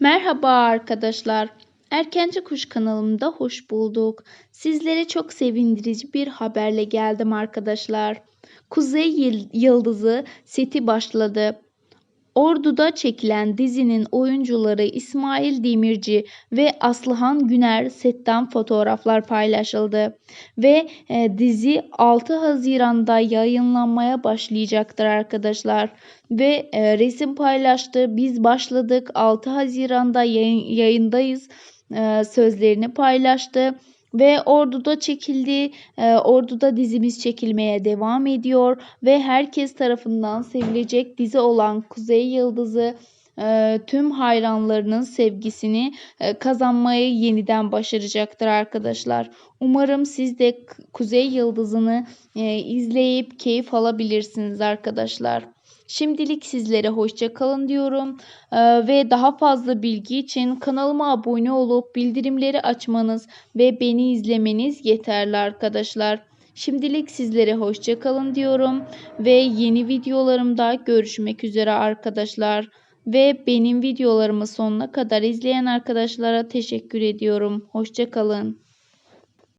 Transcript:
Merhaba arkadaşlar. Erkenci Kuş kanalımda hoş bulduk. Sizlere çok sevindirici bir haberle geldim arkadaşlar. Kuzey Yıl- Yıldızı seti başladı. Ordu'da çekilen dizinin oyuncuları İsmail Demirci ve Aslıhan Güner setten fotoğraflar paylaşıldı ve e, dizi 6 Haziran'da yayınlanmaya başlayacaktır arkadaşlar ve e, resim paylaştı. Biz başladık 6 Haziran'da yayın, yayındayız e, sözlerini paylaştı. Ve Ordu'da çekildi. E, Ordu'da dizimiz çekilmeye devam ediyor ve herkes tarafından sevilecek dizi olan Kuzey Yıldızı e, tüm hayranlarının sevgisini e, kazanmayı yeniden başaracaktır arkadaşlar. Umarım siz de Kuzey Yıldızı'nı e, izleyip keyif alabilirsiniz arkadaşlar. Şimdilik sizlere hoşça kalın diyorum. Ee, ve daha fazla bilgi için kanalıma abone olup bildirimleri açmanız ve beni izlemeniz yeterli arkadaşlar. Şimdilik sizlere hoşça kalın diyorum ve yeni videolarımda görüşmek üzere arkadaşlar. Ve benim videolarımı sonuna kadar izleyen arkadaşlara teşekkür ediyorum. Hoşça kalın.